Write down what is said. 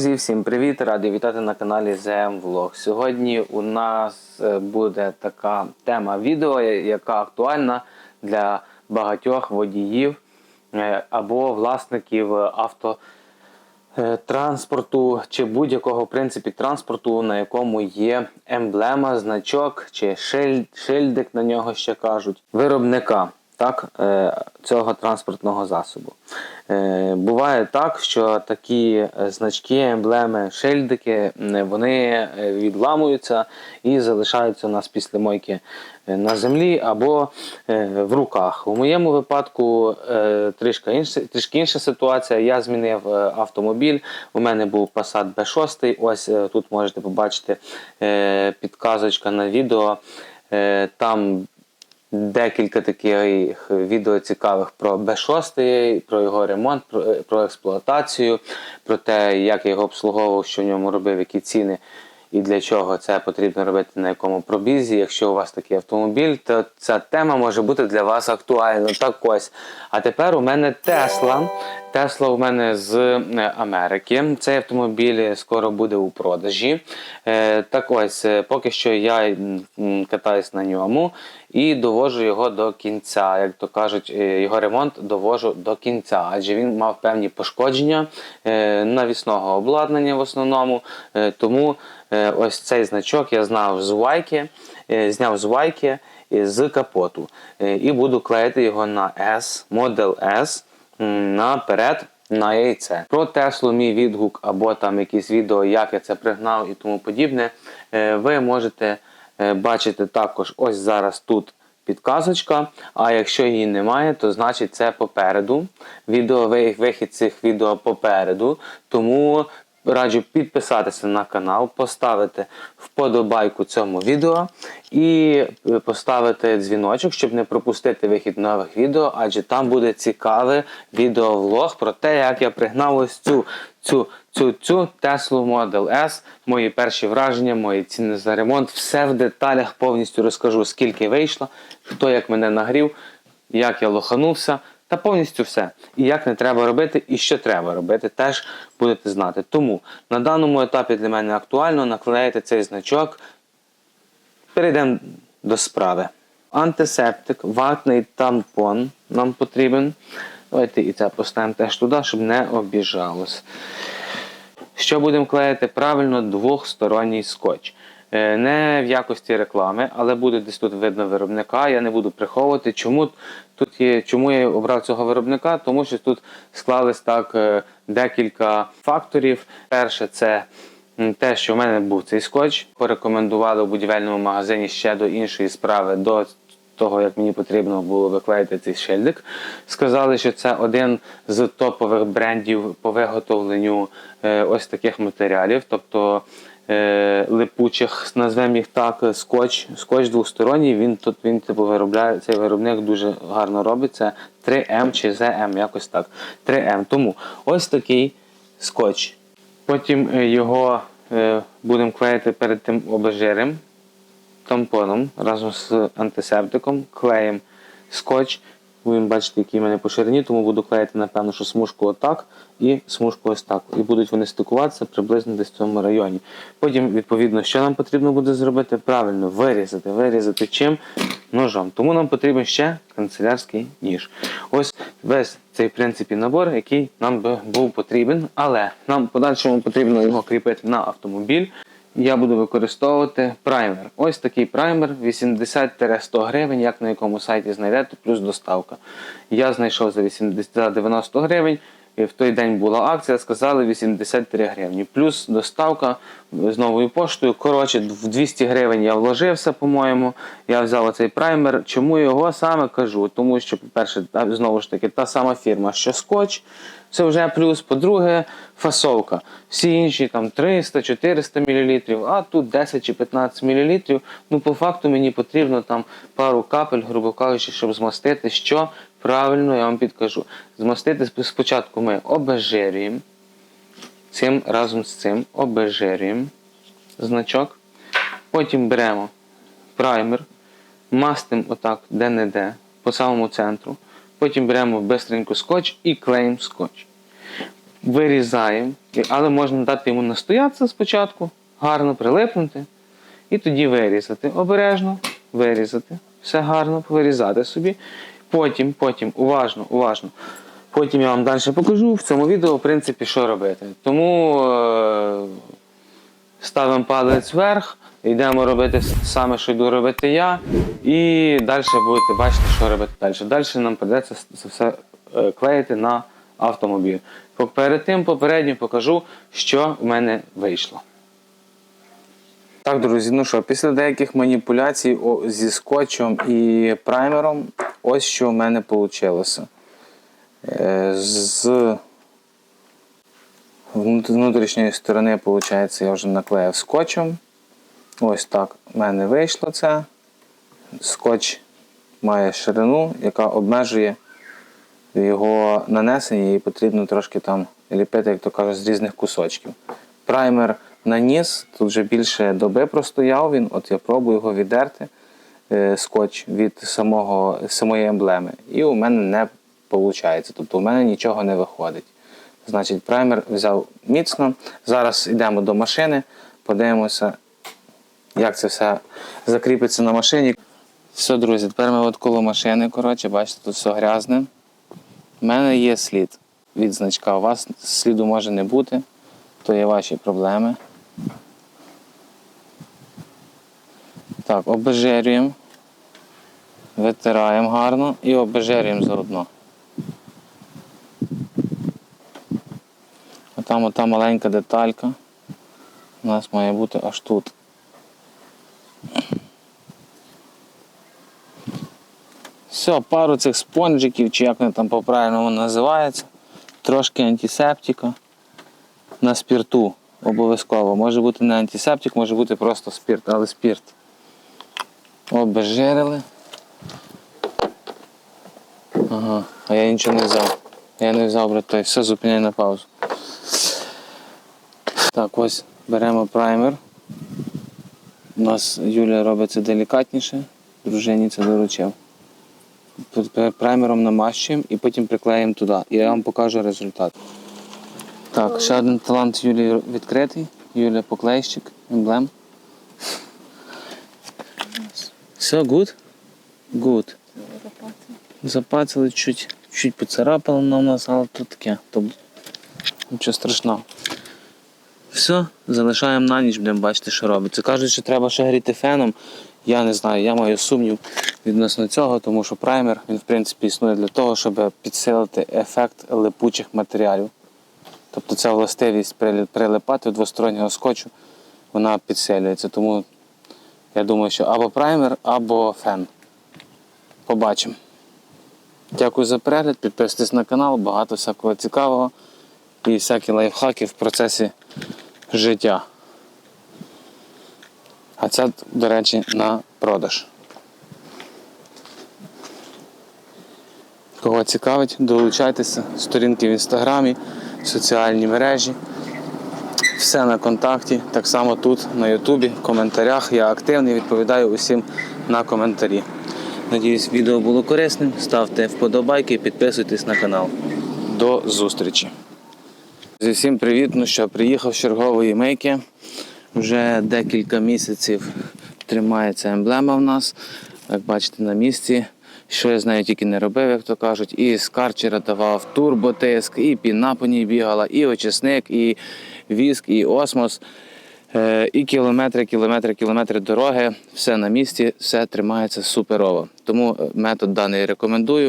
Друзі, всім привіт! Радий вітати на каналі ZM Vlog. Сьогодні у нас е, буде така тема відео, яка актуальна для багатьох водіїв е, або власників автотранспорту чи будь-якого в принципі транспорту, на якому є емблема, значок чи шиль- шильдик на нього ще кажуть, виробника так, е, цього транспортного засобу. Е, Буває так, що такі е, значки, емблеми, шильдики вони відламуються і залишаються у нас після мойки на землі або в руках. У моєму випадку трішки інша, трішки інша ситуація. Я змінив автомобіль. У мене був Passat B6. Ось тут можете побачити підказочка на відео. Там декілька таких відео цікавих про Б6, про його ремонт, про, про експлуатацію, про те, як я його обслуговував, що в ньому робив, які ціни і для чого це потрібно робити на якому пробізі. Якщо у вас такий автомобіль, то ця тема може бути для вас актуальна. Так ось. А тепер у мене Тесла. Тесла у мене з е, Америки. Цей автомобіль скоро буде у продажі. Е, Так ось, е, поки що я катаюсь на ньому і довожу його до кінця. Як то кажуть, його ремонт довожу до кінця, адже він мав певні пошкодження навісного обладнання в основному. Тому ось цей значок я знав з вайки, е, зняв з вайки е, з капоту. Е, І буду клеїти його на S, Model S наперед на яйце. Про Теслу мій відгук або там якісь відео, як я це пригнав і тому подібне, е, ви можете е, бачити також ось зараз тут підказочка. А якщо її немає, то значить це попереду. Відео вихід цих відео попереду. Тому раджу підписатися на канал, поставити вподобайку цьому відео і е, поставити дзвіночок, щоб не пропустити вихід нових відео, адже там буде цікавий відеовлог про те, як я пригнав ось цю цю цю цю Tesla Model S, мої перші враження, мої ціни за ремонт. Все в деталях повністю розкажу, скільки вийшло, хто як мене нагрів, як я лоханувся. Та повністю все. І як не треба робити, і що треба робити, теж будете знати. Тому на даному етапі для мене актуально наклеїти цей значок. Перейдемо до справи. Антисептик, ватний тампон нам потрібен. Давайте і це поставимо теж туди, щоб не обіжалось. Що будемо клеїти? Правильно, двохсторонній скотч. Е, Не в якості реклами, але буде десь тут видно виробника. Я не буду приховувати. Чому тут є, чому я обрав цього виробника? Тому що тут склались так е, декілька факторів. Перше, це те, що в мене був цей скотч. Порекомендували у будівельному магазині ще до іншої справи. до того, як мені потрібно було виклеїти цей шильдик. Сказали, що це один з топових брендів по виготовленню е, ось таких матеріалів, тобто липучих, назвемо їх так, скотч, скотч двосторонній. Він тут він типу виробляє цей виробник дуже гарно робить. Це 3М чи ZM, якось так. 3М. Тому ось такий скотч. Потім е, його е, будемо клеїти перед тим обезжирем тампоном разом з антисептиком, клеєм скотч. Будемо бачити, який в мене по ширині, тому буду клеїти, напевно, що смужку отак і смужку ось так. І будуть вони стикуватися приблизно десь в цьому районі. Потім, відповідно, що нам потрібно буде зробити? Правильно, вирізати. Вирізати чим? Ножом. Тому нам потрібен ще канцелярський ніж. Ось весь цей в принципі набор, який нам би був потрібен, але нам подальшому потрібно його кріпити на автомобіль я буду використовувати праймер. Ось такий праймер 80-100 гривень, як на якому сайті знайдете, плюс доставка. Я знайшов за 80-90 гривень. І в той день була акція, сказали 83 гривні. Плюс доставка з новою поштою. Коротше, в 200 гривень я вложився, по-моєму. Я взяв оцей праймер. Чому його саме кажу? Тому що, по-перше, знову ж таки, та сама фірма, що скотч. Це вже плюс. По-друге, фасовка. Всі інші там 300-400 мл, а тут 10 чи 15 мл. Ну, по факту мені потрібно там пару капель, грубо кажучи, щоб змастити, що правильно я вам підкажу. Змастити спочатку ми обезжирюємо. Цим разом з цим обезжирюємо значок. Потім беремо праймер, мастимо отак де-не-де, по самому центру. Потім беремо бистренько скотч і клеїмо скотч. вирізаємо, але можна дати йому настоятися спочатку, гарно прилипнути, і тоді вирізати. Обережно вирізати. Все гарно вирізати собі. Потім, потім, уважно, уважно. Потім я вам далі покажу в цьому відео, в принципі, що робити. Тому е, ставимо палець вверх, йдемо робити саме, що йду робити я, і далі будете бачити, що робити далі. Далі нам прийдеться це все е, клеїти на автомобіль. Перед тим попередньо покажу, що в мене вийшло. Так, друзі, ну що, після деяких маніпуляцій зі скотчем і праймером, ось що в мене вийшло. З внутрішньої сторони, виходить, я вже наклеїв скотчем. Ось так в мене вийшло це. Скотч має ширину, яка обмежує його нанесення і потрібно трошки там ліпити, як то кажуть, з різних кусочків. Праймер наніс, тут вже більше доби простояв він, от я пробую його віддерти, е, скотч від самого, самої емблеми. І у мене не виходить. Тобто у мене нічого не виходить. Значить, праймер взяв міцно. Зараз йдемо до машини, подивимося, як це все закріпиться на машині. Все, друзі, тепер ми от коло машини, коротше, бачите, тут все грязне. У мене є слід від значка. У вас сліду може не бути, то є ваші проблеми. Так, обезжирюємо, витираємо гарно і обезжирюємо заодно. Отам ота маленька деталька. У нас має бути аж тут. Все, пару цих спонжиків, чи як вони там по-правильному називається. Трошки антисептика на спірту обов'язково. Може бути не антисептик, може бути просто спірт, але спірт. Обезжирили. Ага, а я нічого не взяв. Я не взяв, брат, все зупиняй на паузу. Так, ось беремо праймер. У нас Юлія робить це делікатніше, дружині це доручив. Праймером намащуємо і потім приклеїмо туди. І я вам покажу результат. Так, ще один талант Юлії відкритий. Юлія поклейщик, емблем. Все, good? Good. Запацали чуть, чуть поцарапало на нас, але то таке. То нічого страшного. Все, залишаємо на ніч, будемо бачити, що робиться. Кажуть, що треба ще гріти феном. Я не знаю, я маю сумнів відносно цього, тому що праймер він в принципі існує для того, щоб підсилити ефект липучих матеріалів. Тобто ця властивість прилипати до двостороннього скотчу, вона підсилюється. Тому я думаю, що або праймер, або фен. Побачимо. Дякую за перегляд, підписуйтесь на канал, багато всякого цікавого і всякі лайфхаки в процесі життя. А це, до речі, на продаж. Кого цікавить, долучайтеся, сторінки в інстаграмі, соціальні мережі. Все на контакті. Так само тут, на Ютубі, в коментарях. Я активний, відповідаю усім на коментарі. Надіюсь, відео було корисним. Ставте вподобайки, підписуйтесь на канал. До зустрічі! Зі всім привіт. Ну що, приїхав з чергової мийки. Вже декілька місяців тримається емблема в нас. Як бачите, на місці. Що я з нею тільки не робив, як то кажуть. І з карчера давав турботиск, і піна по ній бігала, і очисник, і віск, і осмос. Е, І кілометри, кілометри, кілометри дороги. Все на місці, все тримається суперово. Тому е, метод даний рекомендую.